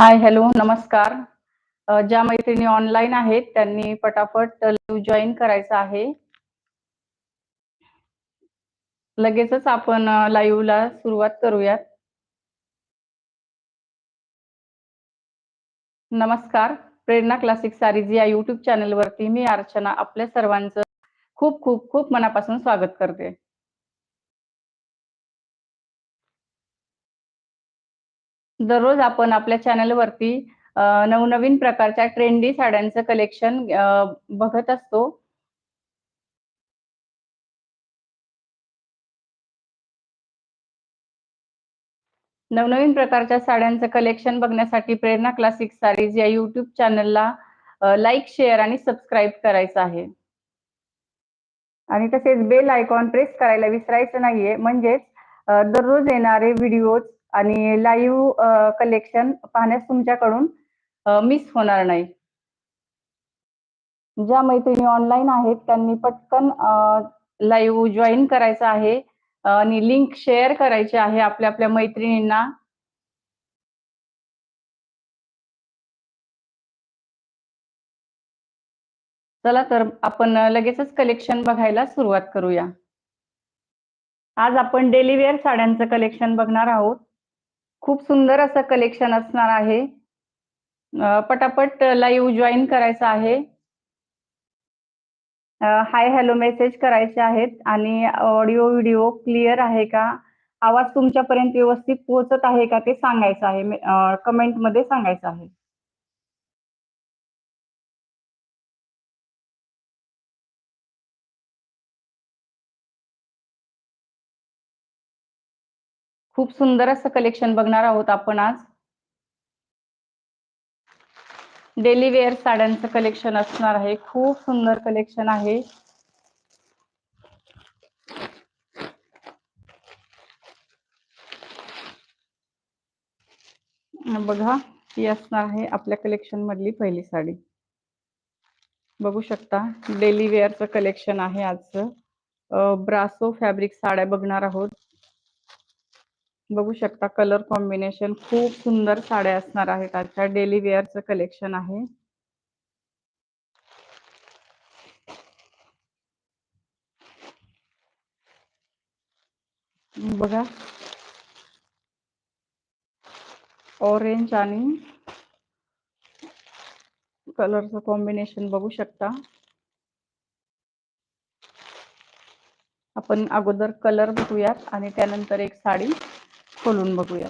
Hi hello नमस्कार. ज्या मैत्रिणी ऑनलाईन आहेत त्यांनी पटापट लाईव्ह जॉईन करायचं आहे. लगेचच आपण लाईव्हला सुरुवात करूयात. नमस्कार. प्रेरणा क्लासिक सारीज या युट्यूब चॅनलवरती मी अर्चना आपल्या सर्वांचं खूप खूप खूप मनापासून स्वागत करते. दररोज आपण आपल्या चॅनलवरती नवनवीन प्रकारच्या ट्रेंडी साड्यांचं कलेक्शन बघत असतो. नवनवीन प्रकारच्या साड्यांचं कलेक्शन बघण्यासाठी प्रेरणा क्लासिक साडीज या युट्यूब चॅनलला लाईक शेअर आणि सबस्क्राईब करायचं आहे. आणि तसेच बेल आयकॉन प्रेस करायला विसरायचं नाहीये. म्हणजेच दररोज येणारे व्हिडिओज आणि लाईव्ह कलेक्शन पाहण्यास तुमच्याकडून मिस होणार नाही. ज्या मैत्रिणी ऑनलाईन आहेत त्यांनी पटकन लाईव्ह जॉईन करायचं आहे आणि लिंक शेअर करायची आहे आपल्या आपल्या मैत्रिणींना. चला तर आपण लगेचच कलेक्शन बघायला सुरुवात करूया. आज आपण डेलीवेअर साड्यांचं कलेक्शन बघणार आहोत. खूप सुंदर असं कलेक्शन असणार आहे. पटापट लाईव्ह जॉईन करायचं आहे. हाय हॅलो मेसेज करायचे आहेत आणि ऑडिओ व्हिडिओ क्लिअर आहे का? आवाज तुमच्यापर्यंत व्यवस्थित पोहोचत आहे का ते सांगायचं आहे. कमेंटमध्ये सांगायचं आहे. खूप सुंदर असं कलेक्शन बघणार आहोत आपण आज. डेली वेअर साड्यांचं कलेक्शन असणार आहे. खूप सुंदर कलेक्शन आहे. बघा ही असणार आहे आपल्या कलेक्शन मधली पहिली साडी. बघू शकता डेली वेअरचं कलेक्शन आहे आजचं. ब्रासो फॅब्रिक साड्या बघणार आहोत. बघू शकता कलर कॉम्बिनेशन खूप सुंदर साड्या असणार आहेत. आजच्या डेली वेअरचं कलेक्शन आहे. बघा. ऑरेंज आणि कलरचं कॉम्बिनेशन बघू शकता. आपण अगोदर कलर बघूयात आणि त्यानंतर एक साडी. खोलून बघूया.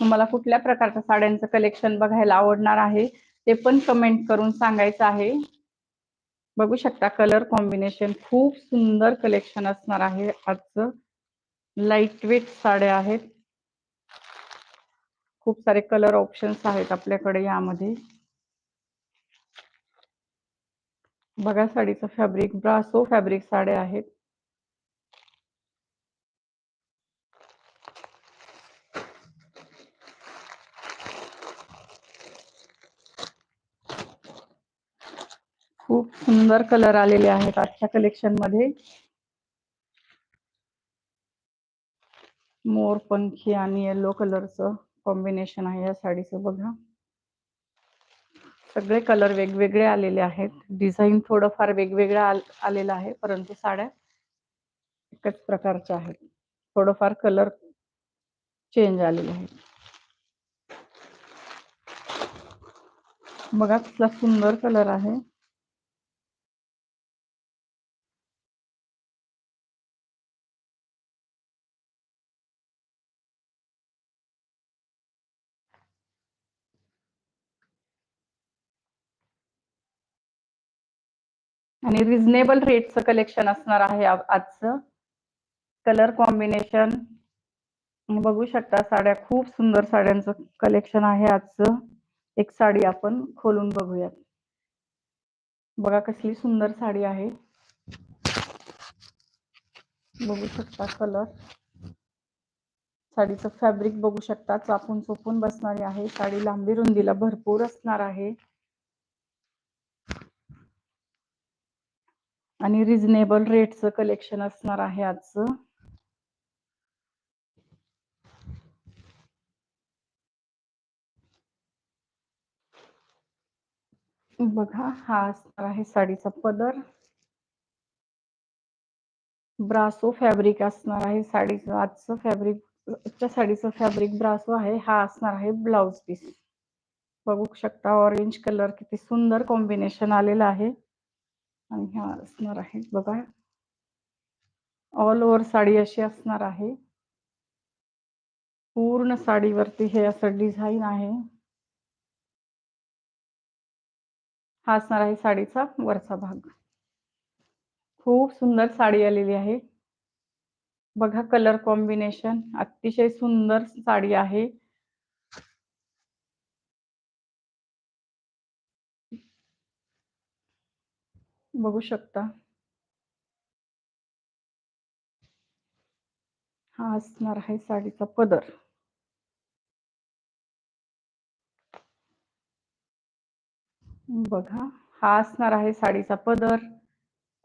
तुम्हाला कुठल्या प्रकारच्या साड्यांचं कलेक्शन बघायला आवडणार आहे ते पण कमेंट करून सांगायचं आहे. बघू शकता कलर कॉम्बिनेशन खूप सुंदर कलेक्शन असणार आहे. आजचं लाइट वेट साड्या आहेत. खूप सारे कलर ऑप्शन्स आहेत आपल्याकडे यामध्ये. बघा साडीचं फॅब्रिक ब्रासो फॅब्रिक साड्या आहेत. खूप सुंदर कलर आलेले आहेत आजच्या कलेक्शनमध्ये. मोर पंखी आणि येलो कलरचं कॉम्बिनेशन आहे या साडीचं बघा. सगळे कलर वेगवेगळे आलेले आहेत. डिझाईन थोडंफार वेगवेगळं आलेलं आहे परंतु साड्या एकच प्रकारच्या आहेत. थोडंफार कलर चेंज आलेले आहेत. बघा कसला सुंदर कलर आहे. आणि रिझनेबल रेटचं कलेक्शन असणार आहे आजचं. कलर कॉम्बिनेशन बघू शकता साड्या खूप सुंदर साड्यांचं कलेक्शन आहे आजचं. एक साडी आपण खोलून बघूयात. बघा कसली सुंदर साडी आहे. बघू शकता कलर साडीचं फॅब्रिक बघू शकता चापून चोपून बसणारी आहे. साडी लांबी रुंदीला भरपूर असणार आहे. आणि रिजनेबल रेट च कलेक्शन असणार आहे आजचं. बघा हा असणार आहे साडीचा पदर. ब्रासो फॅब्रिक असणार आहे साडीचं आजचं फॅब्रिक साडीचं फॅब्रिक ब्रासो आहे हा असणार आहे ब्लाउज पीस बघू शकता ऑरेंज कलर किती सुंदर कॉम्बिनेशन आलेलं आहे. आणि ह्या असणार आहे बघा. ऑल ओव्हर साडी अशी असणार आहे. पूर्ण साडीवरती हे असं डिझाईन आहे. हा असणार आहे साडीचा वरचा भाग. खूप सुंदर साडी आलेली आहे. बघा कलर कॉम्बिनेशन अतिशय सुंदर साडी आहे. बघू शकता. हा असणार आहे साडीचा पदर. बघा हा असणार आहे साडीचा पदर.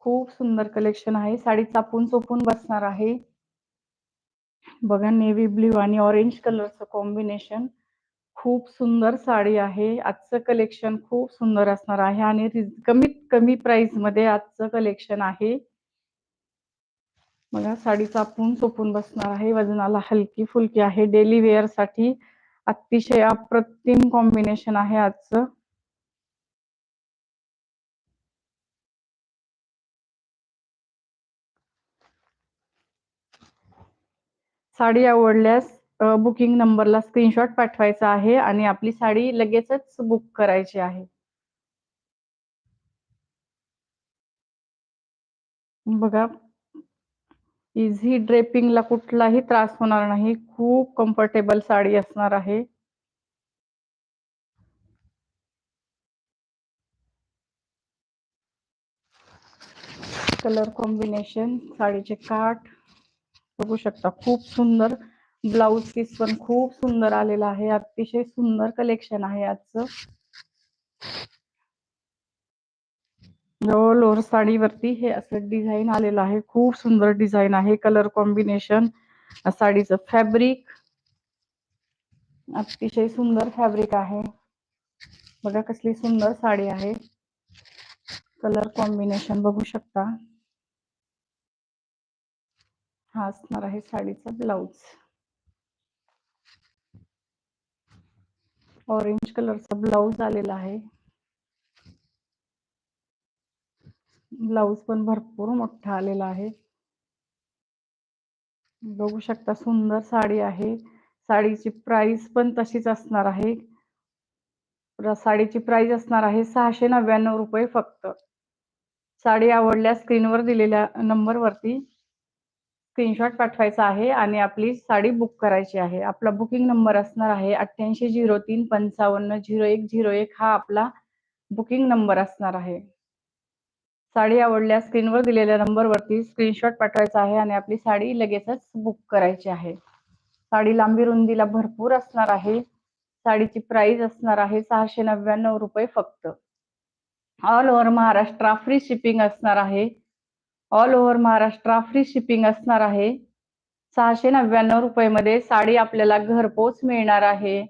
खूप सुंदर कलेक्शन आहे. साडी चापून चोपून बसणार आहे. बघा नेव्ही ब्ल्यू आणि ऑरेंज कलरचं कॉम्बिनेशन खूप सुंदर साडी आहे. आजचं कलेक्शन खूप सुंदर असणार आहे आणि कमीत कमी प्राइसमध्ये आजचं कलेक्शन आहे. बघा साडी चापून सोपून बसणार आहे. वजनाला हलकी फुलकी आहे. डेली वेअरसाठी अतिशय अप्रतिम कॉम्बिनेशन आहे आजचं. साडी आवडल्यास बुकिंग नंबरला स्क्रीनशॉट पाठवायचा आहे आणि आपली साडी लगेचच बुक करायची आहे. बघा इझी ड्रेपिंगला कुठलाही त्रास होणार नाही. खूप कम्फर्टेबल साडी असणार आहे. कलर कॉम्बिनेशन साडीचे काठ. बघू शकता खूप सुंदर. ब्लाउज पीस पण खूप सुंदर आलेला आहे. अतिशय सुंदर कलेक्शन आहे आजचं. लोअर साडीवरती हे असं डिझाईन आलेलं आहे. खूप सुंदर डिझाईन आहे. कलर कॉम्बिनेशन साडीचं फॅब्रिक अतिशय सुंदर फॅब्रिक आहे. बघा कसली सुंदर साडी आहे. कलर कॉम्बिनेशन बघू शकता. हा असणार आहे साडीचा ब्लाउज ऑरेंज कलरचा ब्लाउज आलेला आहे. ब्लाउज पण भरपूर मोठा आलेला आहे. बघू शकता सुंदर साडी आहे. साडीची प्राइस पण तशीच असणार आहे. साडीची प्राइस असणार आहे सहाशे नव्याण्णव रुपये फक्त. साडी आवडल्या स्क्रीनवर दिलेल्या नंबरवरती. स्क्रीनशॉट पाठवायचा आहे आणि आपली साडी बुक करायची आहे. आपला बुकिंग नंबर असणार आहे अठ्ठ्याऐंशी झिरो तीन पंचावन्न झिरो एक झिरो एक हा आपला बुकिंग नंबर असणार आहे. साडी आवडल्या स्क्रीनवर दिलेल्या नंबरवरती स्क्रीनशॉट पाठवायचा आहे आणि आपली साडी लगेचच बुक करायची आहे. साडी लांबी रुंदीला भरपूर असणार आहे. साडीची प्राइस असणार आहे सहाशे नव्याण्णव रुपये फक्त. All over Maharashtra free shipping असणार आहे. All over Maharashtra free shipping असणार आहे. सहाशे नव्याण्णव रुपये मध्ये साडी आपल्याला घरपोच मिळणार आहे.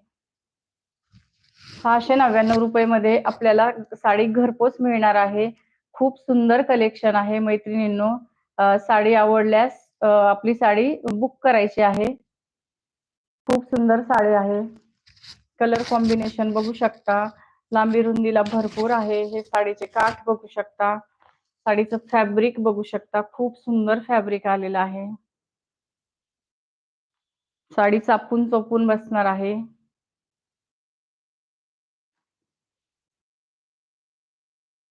सहाशे नव्याण्णव रुपये मध्ये आपल्याला साडी घरपोच मिळणार आहे. खूप सुंदर कलेक्शन आहे मैत्रिणींनो. साडी आवडल्यास आपली साडी बुक करायची आहे. खूप सुंदर साडी आहे. कलर कॉम्बिनेशन बघू शकता. लांबी रुंदीला भरपूर आहे. हे साडीचे काठ बघू शकता. साडीचं फॅब्रिक बघू शकता. खूप सुंदर फॅब्रिक आलेलं आहे. साडी चापून चोपून बसणार आहे.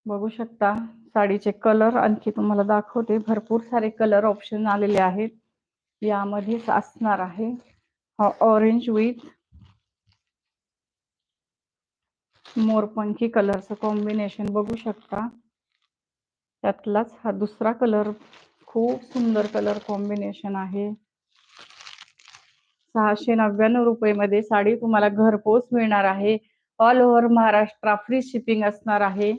बघू शकता साडीचे कलर आणखी तुम्हाला दाखवते. भरपूर सारे कलर ऑप्शन आलेले आहेत. यामध्येच असणार आहे. हा ऑरेंज विथ मोरपंखी कलरचं कॉम्बिनेशन बघू शकता. त्यातलाच हा दुसरा कलर खूप सुंदर कलर कॉम्बिनेशन आहे. सहाशे नव्याण्णव रुपये मध्ये साडी तुम्हाला घरपोच मिळणार आहे. All over Maharashtra free shipping असणार आहे.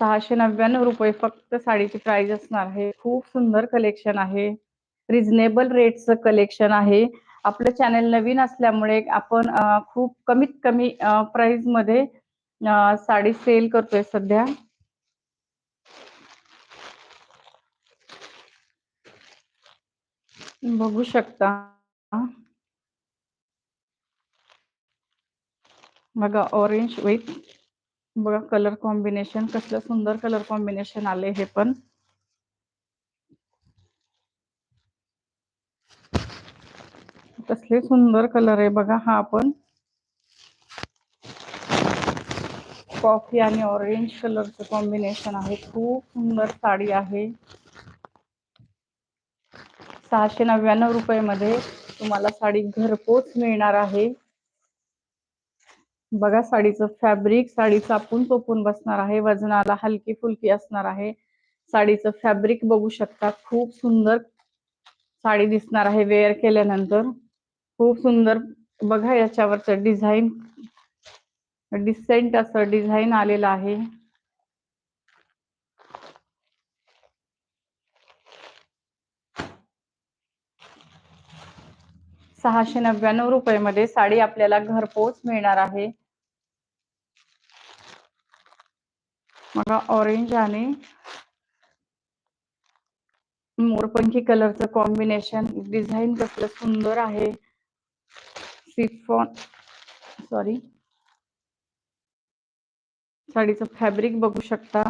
सहाशे नव्याण्णव रुपये फक्त साडीची प्राइस असणार आहे. खूप सुंदर कलेक्शन आहे. रिझनेबल रेटचं कलेक्शन आहे. आपलं चॅनल नवीन असल्यामुळे आपण खूप कमीत कमी प्राइसमध्ये साडी सेल करतोय सध्या. बघू शकता. बघा ऑरेंज विथ बघा कलर कॉम्बिनेशन कसलं सुंदर कलर कॉम्बिनेशन आले हे पण. कसले सुंदर कलर आहे बघा हा पण. कॉफी आणि ऑरेंज कलरचं कॉम्बिनेशन आहे. खूप सुंदर साडी आहे. सहाशे नव्याण्णव रुपये मध्ये तुम्हाला साडी घरपोच मिळणार आहे. बघा साडीचं फॅब्रिक साडी चापून चोपून बसणार आहे. वजनाला हलकी फुलकी असणार आहे. साडीचं फॅब्रिक बघू शकता. खूप सुंदर साडी दिसणार आहे. वेअर केल्यानंतर खूप सुंदर. बघा याच्यावरचं डिझाईन डिसेंट असं डिझाईन आलेलं आहे. सहाशे नव्याण्णव रुपये मध्ये साडी आपल्याला घरपोच मिळणार आहे. बघा ऑरेंज आणि मोरपंखी कलरचं कॉम्बिनेशन डिझाईन कसलं सुंदर आहे. सिफॉन सॉरी साडीचं फॅब्रिक बघू शकता.